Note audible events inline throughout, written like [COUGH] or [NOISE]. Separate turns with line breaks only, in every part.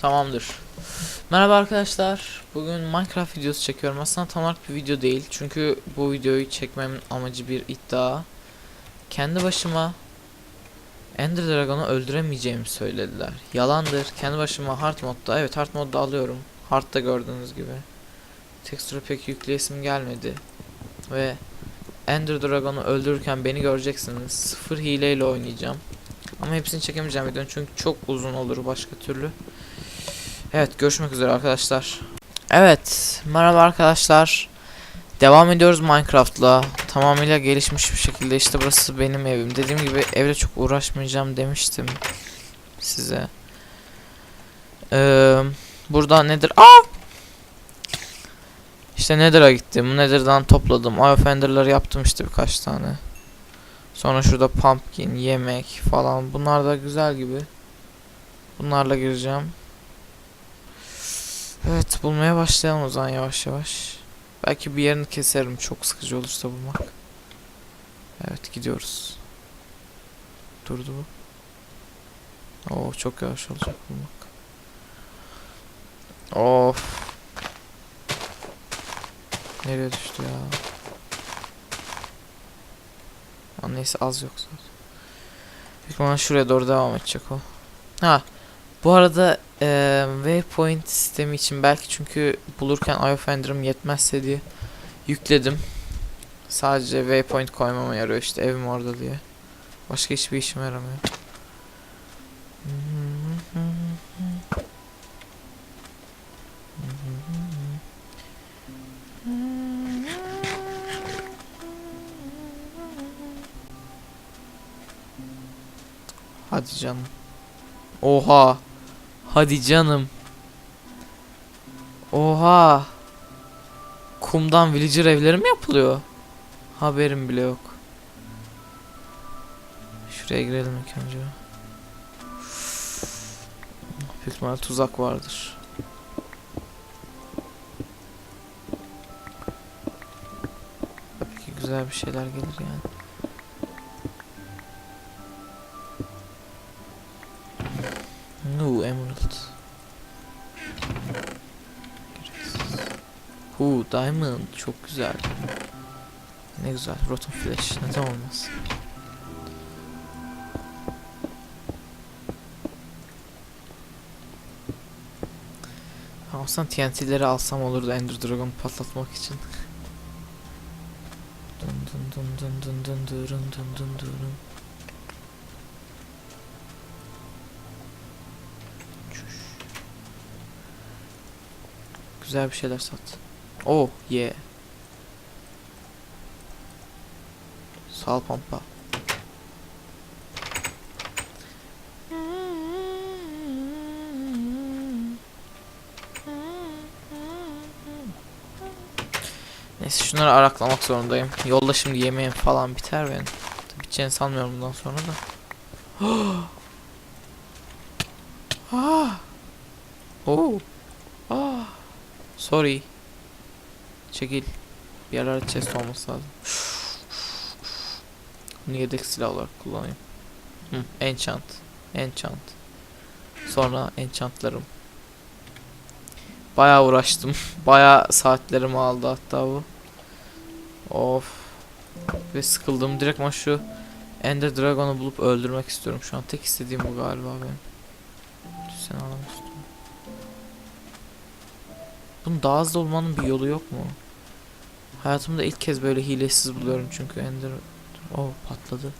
Tamamdır. Merhaba arkadaşlar. Bugün Minecraft videosu çekiyorum. Aslında tam olarak bir video değil. Çünkü bu videoyu çekmemin amacı bir iddia. Kendi başıma Ender Dragon'u öldüremeyeceğimi söylediler. Yalandır. Kendi başıma hard modda. Evet hard modda alıyorum. Hard'da gördüğünüz gibi. Tekstürü pek yükleyesim gelmedi. Ve Ender Dragon'u öldürürken beni göreceksiniz. Sıfır hileyle oynayacağım. Ama hepsini çekemeyeceğim videonun çünkü çok uzun olur başka türlü. Evet görüşmek üzere arkadaşlar. Evet merhaba arkadaşlar. Devam ediyoruz Minecraft'la. Tamamıyla gelişmiş bir şekilde işte burası benim evim. Dediğim gibi evle çok uğraşmayacağım demiştim size. Ee, burada nedir? Aa! İşte Nether'a gittim. Nether'dan topladım. Eye yaptım işte birkaç tane. Sonra şurada pumpkin, yemek falan. Bunlar da güzel gibi. Bunlarla gireceğim. Evet bulmaya başlayalım o zaman yavaş yavaş. Belki bir yerini keserim çok sıkıcı olursa bulmak. Evet gidiyoruz. Durdu bu. Oo çok yavaş olacak bulmak. Of. Nereye düştü ya? Ama neyse az yok zaten. Büyük şuraya doğru devam edecek o. Ha. Bu arada eee waypoint sistemi için belki çünkü bulurken Eye of Ender'ım yetmezse diye yükledim. Sadece waypoint koymama yarıyor işte evim orada diye. Başka hiçbir işime yaramıyor. Hadi canım. Oha. Hadi canım. Oha. Kumdan villager evleri mi yapılıyor? Haberim bile yok. Şuraya girelim ilk önce. Büyük tuzak vardır. Tabii ki güzel bir şeyler gelir yani. Diamond çok güzel. Ne güzel rotten flesh neden olmaz. Aslında TNT'leri alsam olurdu Ender Dragon'u patlatmak için. [LAUGHS] dun dun dun dun dun dun dun dun durun. Çüş. Güzel bir şeyler sat. Oh yeah. Sağ ol pampa. Neyse şunları araklamak zorundayım. Yolda şimdi yemeğim falan biter benim. Biteceğini sanmıyorum bundan sonra da. [GASPS] ah. Oh. Ah. Sorry. Çekil. Bir yerlerde chest olması lazım. Bunu yedek silah olarak kullanayım. Hı, enchant. Enchant. Sonra enchantlarım. Bayağı uğraştım. [LAUGHS] Bayağı saatlerimi aldı hatta bu. Of. Ve sıkıldım. Direkt şu Ender Dragon'u bulup öldürmek istiyorum şu an. Tek istediğim bu galiba benim. Sen istiyorum. Bunun daha hızlı olmanın bir yolu yok mu? Hayatımda ilk kez böyle hilesiz buluyorum çünkü Ender... Oh patladı.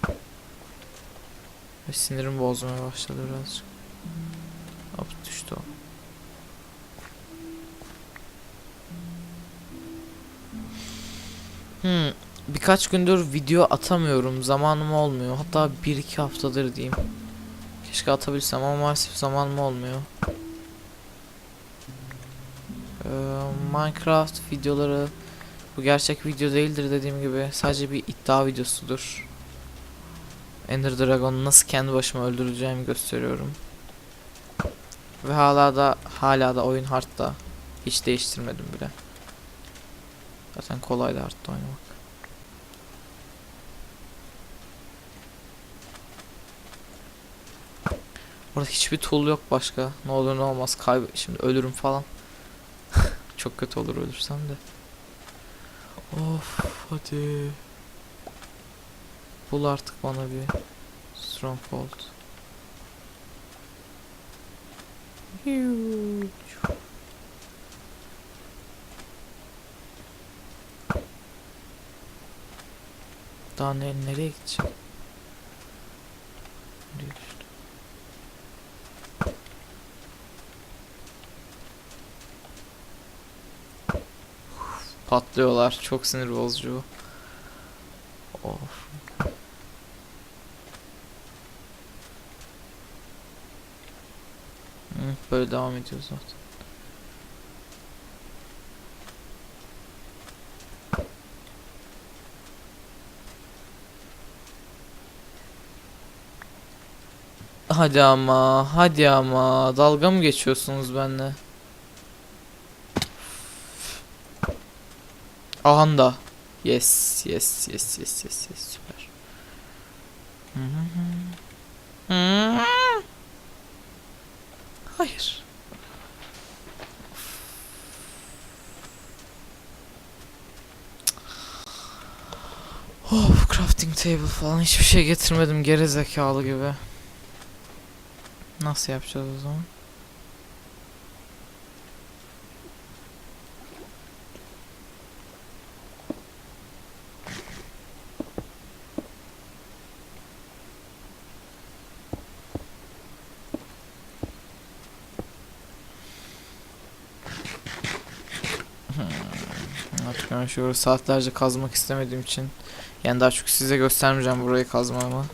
Ve sinirim bozmaya başladı birazcık. Hop düştü o. Hmm, birkaç gündür video atamıyorum. Zamanım olmuyor. Hatta 1-2 haftadır diyeyim. Keşke atabilsem ama maalesef zamanım olmuyor. Ee, Minecraft videoları bu gerçek video değildir dediğim gibi. Sadece bir iddia videosudur. Ender Dragon'u nasıl kendi başıma öldüreceğimi gösteriyorum. Ve hala da hala da oyun hardta. Hiç değiştirmedim bile. Zaten kolay da hardta oynamak. Orada hiçbir tool yok başka. Ne olur ne olmaz kayb şimdi ölürüm falan. [LAUGHS] Çok kötü olur ölürsem de. Of hadi. Bul artık bana bir stronghold. Huge. Daha ne, nereye gideceğim? Nereye düştüm? Patlıyorlar. Çok sinir bozucu. Of. Böyle devam ediyor zaten. Hadi ama, hadi ama. Dalga mı geçiyorsunuz benimle? Ahanda. Yes, yes, yes, yes, yes, yes. Süper. Hayır. Of, crafting table falan hiçbir şey getirmedim geri zekalı gibi. Nasıl yapacağız o zaman? Şöyle saatlerce kazmak istemediğim için yani daha çok size göstermeyeceğim burayı kazmamı.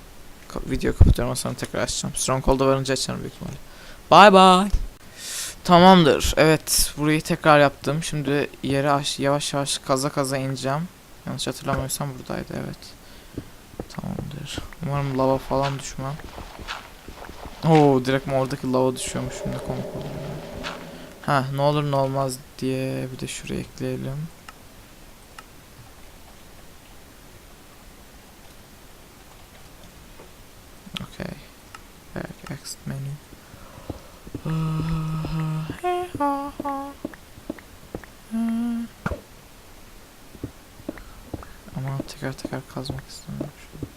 Ka- video kapatıyorum sonra tekrar açacağım. Stronghold'a varınca açarım büyük ihtimalle. Bye bye. Tamamdır. Evet, burayı tekrar yaptım. Şimdi yere aş- yavaş yavaş kaza kaza ineceğim. Yanlış hatırlamıyorsam buradaydı evet. Tamamdır. Umarım lava falan düşmem. Oo, direkt oradaki lava düşüyormuş. Şimdi komik oluyor. Ha, ne olur ne olmaz diye bir de şuraya ekleyelim. Okay. Back exit menu. Ama tekrar tekrar kazmak istemiyorum şurada.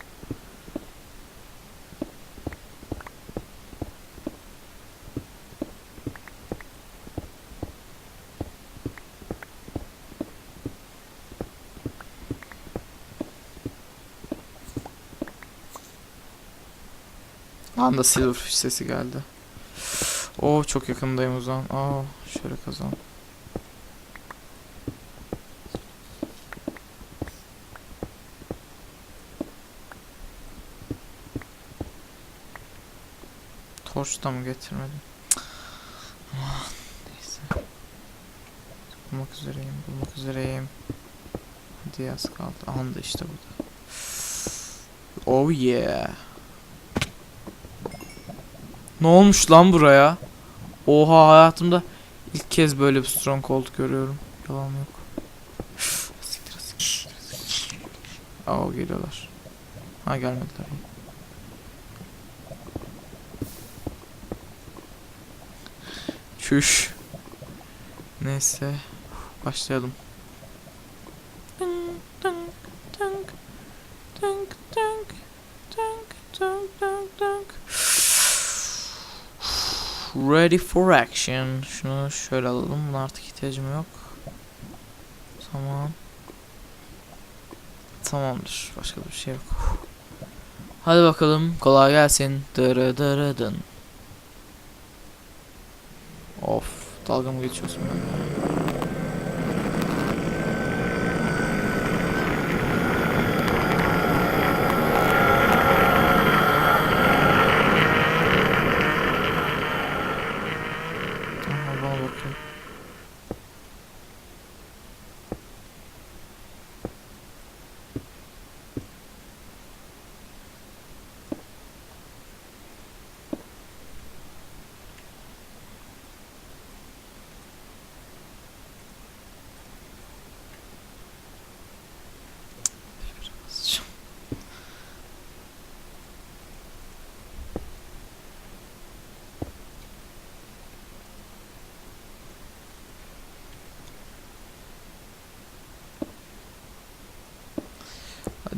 Anda silverfish sesi geldi. Oo çok yakındayım o zaman. Aa şöyle kazan. Torç da mı getirmedim? Aman neyse. Bulmak üzereyim, bulmak üzereyim. Hadi kaldı. Anda işte burada. Oh yeah. Ne olmuş lan buraya? Oha hayatımda ilk kez böyle bir stronghold görüyorum. Yalan yok. [SIGHS] Aa geliyorlar. Ha gelmediler. Çüş. Neyse. Başlayalım. Ready for action. Şunu şöyle alalım. Buna artık ihtiyacım yok. Tamam. Tamamdır. Başka bir şey yok. Hadi bakalım. Kolay gelsin. Dırı dırı dın. Of. Dalga mı geçiyorsun benimle?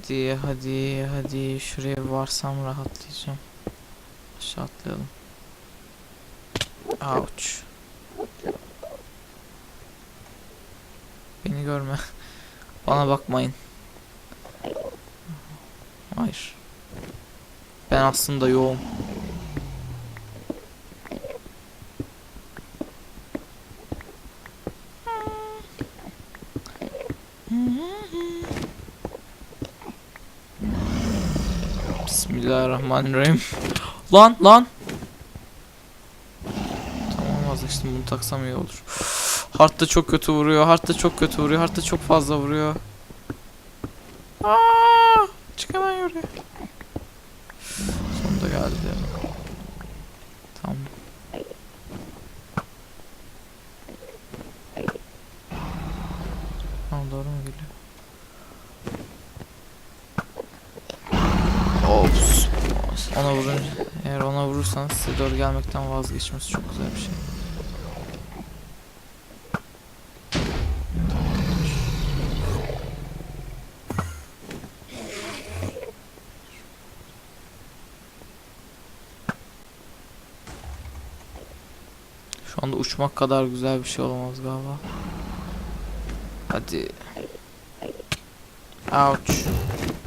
Hadi hadi hadi şuraya varsam rahatlayacağım. Aşağı atlayalım. Ouch. Beni görme. [LAUGHS] Bana bakmayın. Hayır. Ben aslında yoğum. Bismillahirrahmanirrahim. Lan lan. Tamam vazgeçtim bunu taksam iyi olur. Hard da çok kötü vuruyor. Hard da çok kötü vuruyor. Hard da çok fazla vuruyor. Aa, çık hemen yürü. Sonunda geldi. Tamam. Tamam doğru mu geliyor? Ops. Ona vurunca, eğer ona vurursanız size doğru gelmekten vazgeçmesi çok güzel bir şey. Şu anda uçmak kadar güzel bir şey olamaz galiba. Hadi. Ouch.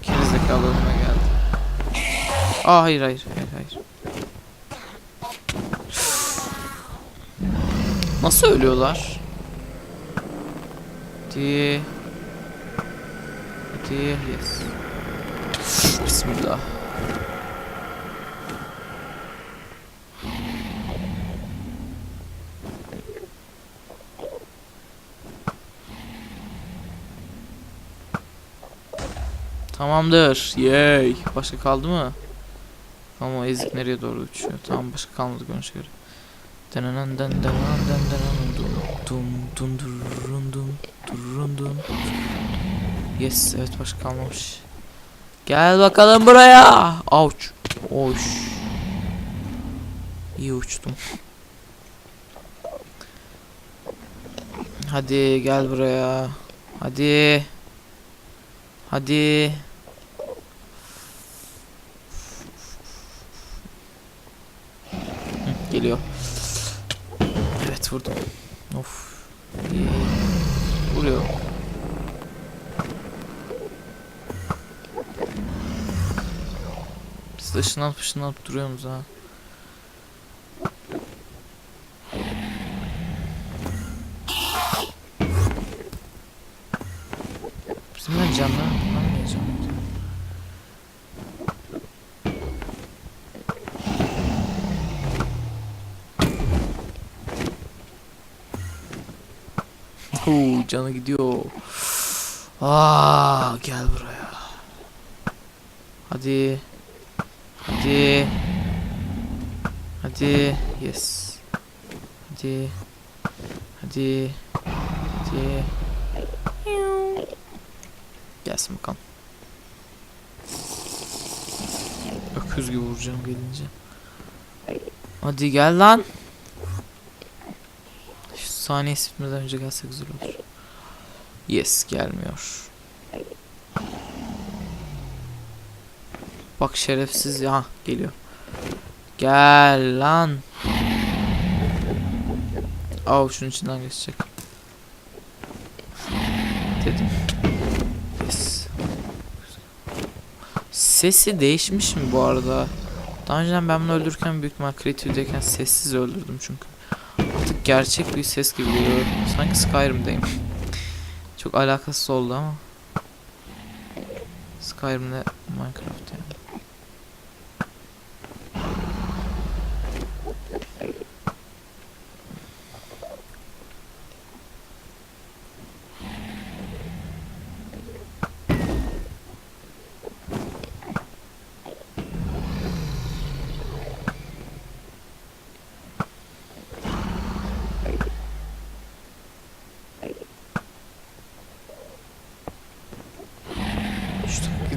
Gerizekalı önüme geldi. Aa hayır hayır hayır hayır. Nasıl ölüyorlar? Hadi. Hadi yes. Bismillah. Tamamdır. Yay. Başka kaldı mı? Ama ezik nereye doğru uçuyor? Tamam başka kalmadı görünüşe göre. Denanan den denanan den denanan dum dum dum durun dum durun dum. Yes evet başka kalmamış. Gel bakalım buraya. Ouch. Oş. İyi uçtum. Hadi gel buraya. Hadi. Hadi. Geliyor. Evet vurdum. Of. İyi. Vuruyor. Biz de ışınlanıp duruyoruz ha. Oo, canı gidiyor. Aa, gel buraya. Hadi. Hadi. Hadi. Yes. Hadi. Hadi. Hadi. Gelsin bakalım. Öküz gibi vuracağım gelince. Hadi gel lan. Saniye bitmeden önce gelse güzel olur. Yes gelmiyor. Bak şerefsiz ya geliyor. Gel lan. Av şunun içinden geçecek. Dedim. Yes. Sesi değişmiş mi bu arada? Daha önceden ben bunu öldürürken büyük ihtimal Creative'deyken sessiz öldürdüm çünkü. Artık gerçek bir ses gibi geliyor. Sanki Skyrim'deyim. Çok alakasız oldu ama. Skyrim'le Minecraft.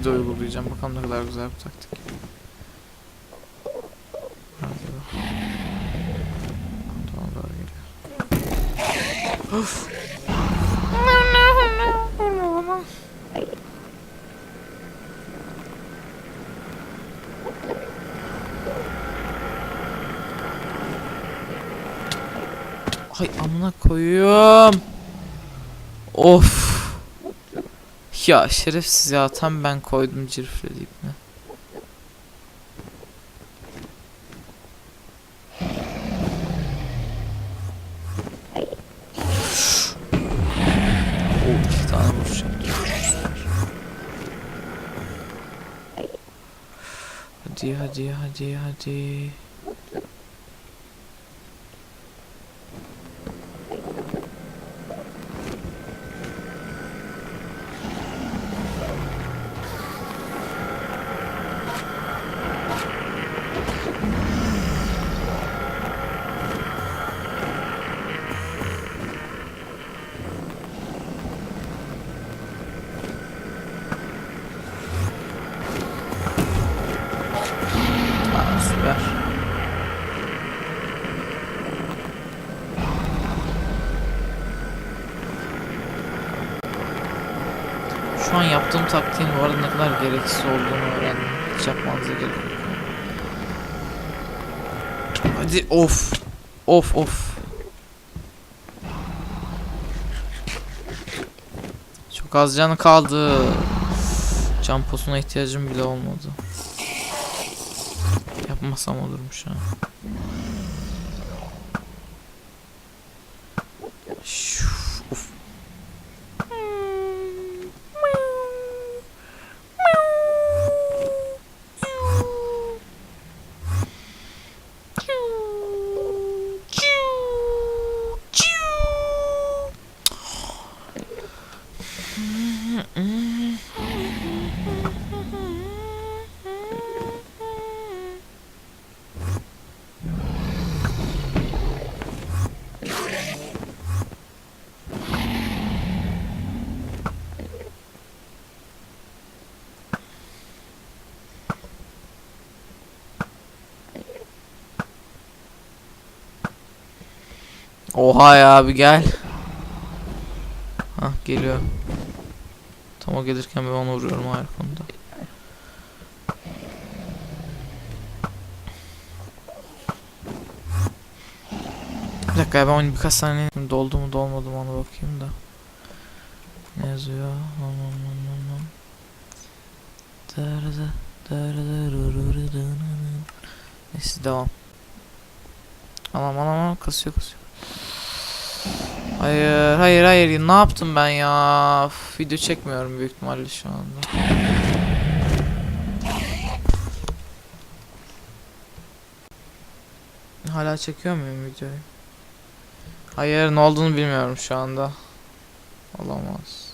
de uygulayacağım. Bakalım ne kadar güzel bir taktik. Tamam doğru geliyor. Of. Hay amına koyuyorum. Of. Ya şerefsiz ya tam ben koydum mi? Oh, vuracağım. Hadi hadi hadi hadi. Yaptığım taktiğin bu arada ne kadar gereksiz olduğunu öğrendim. Hiç yapmanıza gerek yok. Hadi of. Of of. Çok az canı kaldı. Can posuna ihtiyacım bile olmadı. Yapmasam olurmuş ha. Oha ya bir gel. Hah geliyor. Tam o gelirken ben onu vuruyorum ayrı konuda. Bir dakika ya ben onu birkaç saniye doldu mu dolmadı mı ona bakayım da. Ne yazıyor? Neyse devam. Anam anam anam kasıyor kasıyor. Hayır hayır hayır. Ne yaptım ben ya? Üf, video çekmiyorum büyük ihtimalle şu anda. Hala çekiyor muyum videoyu? Hayır ne olduğunu bilmiyorum şu anda. Olamaz.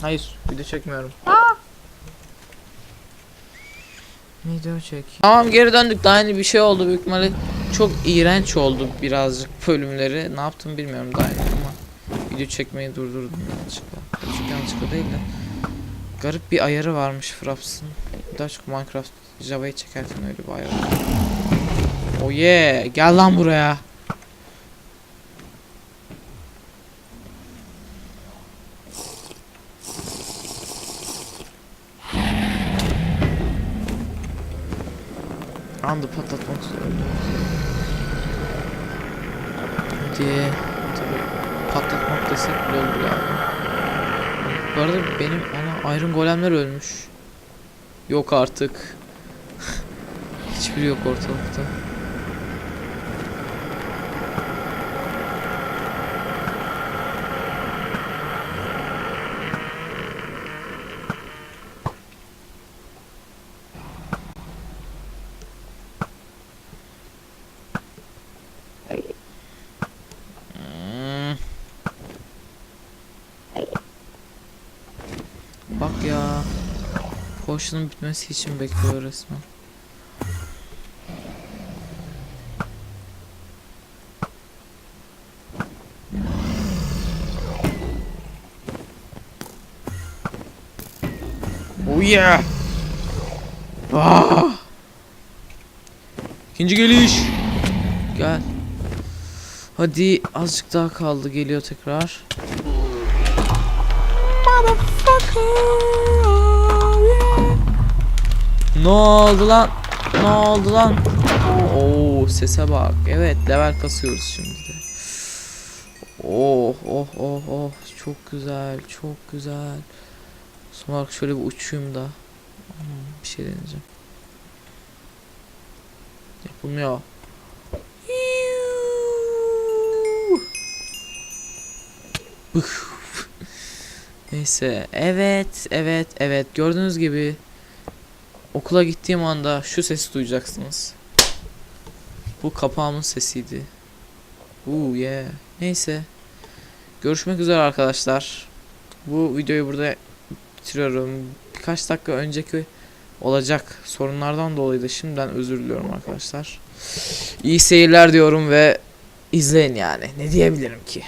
Hayır video çekmiyorum Video çek. Tamam geri döndük. Daha yeni bir şey oldu büyük ihtimalle. Çok iğrenç oldu birazcık bölümleri. Ne yaptım bilmiyorum daha yeni ama video çekmeyi durdurdum yanlışlıkla. Çok yanlışlıkla değil de. Garip bir ayarı varmış Fraps'ın. Daha çok Minecraft Java'yı çekerken öyle bir ayarı. Oh yeah. Gel lan buraya. Anda patlatmak zorunda. Hadi. Tabii patlatmak desek bile olur yani. Bu arada benim ana Iron Golemler ölmüş. Yok artık. [LAUGHS] Hiçbiri yok ortalıkta. Hmm. Bak ya. Potion'un bitmesi için bekliyor resmen. Oh yeah. Ah. İkinci geliş. Gel. Hadi azıcık daha kaldı geliyor tekrar. Motherfucker. Ne oldu lan? Ne oldu lan? Oo sese bak. Evet level kasıyoruz şimdi de. Oh oh oh oh çok güzel çok güzel. Son olarak şöyle bir uçayım da. Hmm, bir şey deneyeceğim. Yapılmıyor. [LAUGHS] Neyse evet evet evet gördüğünüz gibi okula gittiğim anda şu sesi duyacaksınız. Bu kapağımın sesiydi. Uuu yeah. Neyse. Görüşmek üzere arkadaşlar. Bu videoyu burada bitiriyorum. Birkaç dakika önceki olacak sorunlardan dolayı da şimdiden özür diliyorum arkadaşlar. İyi seyirler diyorum ve izleyin yani. Ne diyebilirim ki?